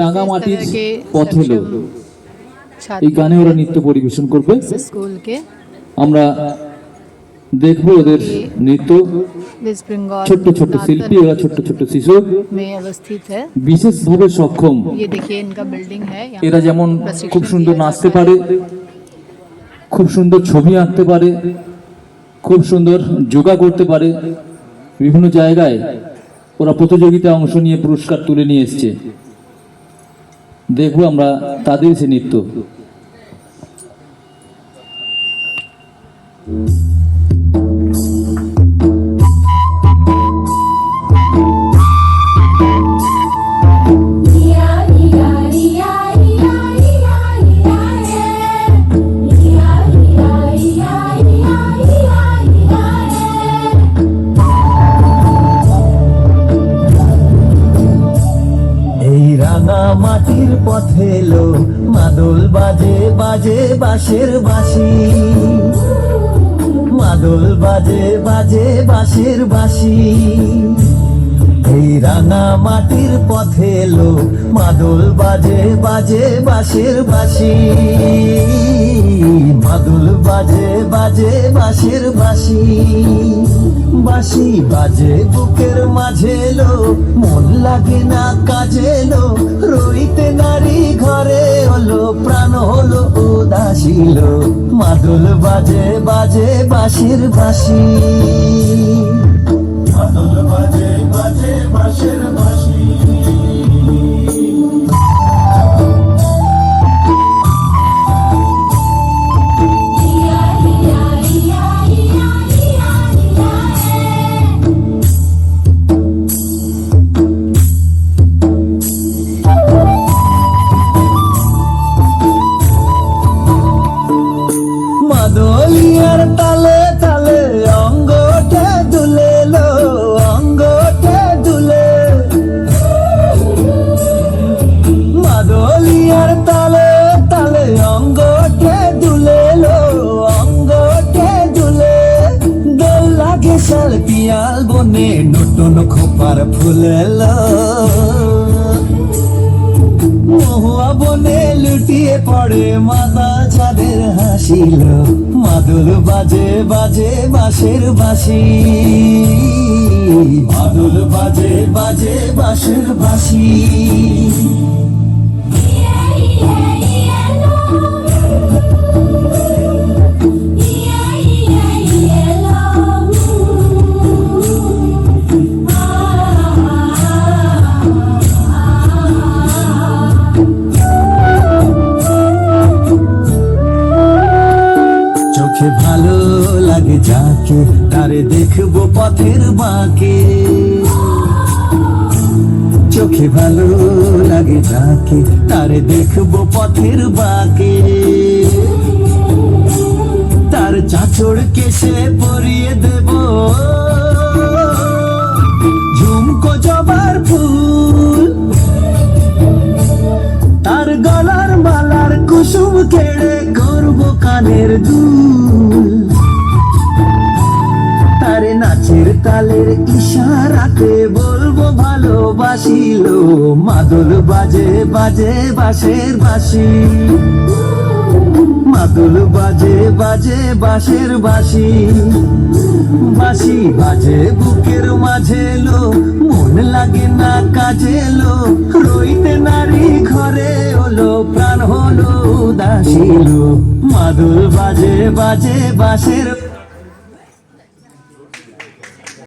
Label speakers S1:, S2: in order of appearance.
S1: রাঙামাটির
S2: পথেলো
S1: এই গানে ওরা নৃত্য পরিবেশন করবে। আমরা ওদের নৃত্য। ছোট্ট ছোট্ট শিল্পী ওরা ছোট্ট ছোট্ট শিশু। বিশেষভাবে সক্ষম। এরা যেমন খুব সুন্দর নাচতে পারে খুব সুন্দর ছবি আঁকতে পারে খুব সুন্দর যোগা করতে পারে। বিভিন্ন জায়গায় ওরা প্রতিযোগিতায় অংশ নিয়ে পুরস্কার তুলে নিয়ে এসছে। দেখব আমরা তাদের সে নৃত্য।
S3: মাটির পথে লো মাদল বাজে বাজে বাঁশের বাঁশি। মাদল বাজে বাজে বাঁশের বাঁশি। এই রাঙা মাটির পথে লো মাদল বাজে বাজে বাঁশের বাঁশি। মাদল বাজে বাজে বাঁশের বাঁশি। বাঁশি বাজে বুকের মাঝে এলো, মন লাগে না কাজে এলো। রইতে নারী ঘরে হলো, প্রাণ হলো উদাসীল মাদল বাজে বাজে বাঁশের বাঁশি। মাদল বাজে বাজে মাদলিয়ার তালে তালে অঙ্গটা দুলে লো, অঙ্গটা দুলে। মাদলিয়ার তালে তালে অঙ্গটা দুলে লো, অঙ্গটা দুলে। দোল লাগে শাল পিয়াল বনে, নতুন খোপার ফুলেলো মহুয়া পড়ে মাতা চাঁদের হাসিল মাদুল বাজে বাজে বাঁশের বাসি মাদুল বাজে বাজে বাঁশের বাঁশি। যাকে তারে দেখব পথের বাঁকে। চোখে ভালো লাগে যাকে, তারে দেখব পথের বাঁকে। তার চাচড় কেসে পরিয়ে দেব। ঝুমকো জবার ফুল। তার গলার মালার কুসুম কেড়ে করব কানের দুল। নাচের তালের ইশারাতে বলব ভালোবাসিল মাদল বাজে বাজে বাঁশের বাঁশি। মাদল বাজে বাজে বাঁশের বাঁশি। বাসি বাজে বুকের মাঝে লো। মন লাগে না কাজে লো। রইতে নারী ঘরে হলো, প্রাণ হলো উদাসীল মাদল বাজে বাজে বাঁশের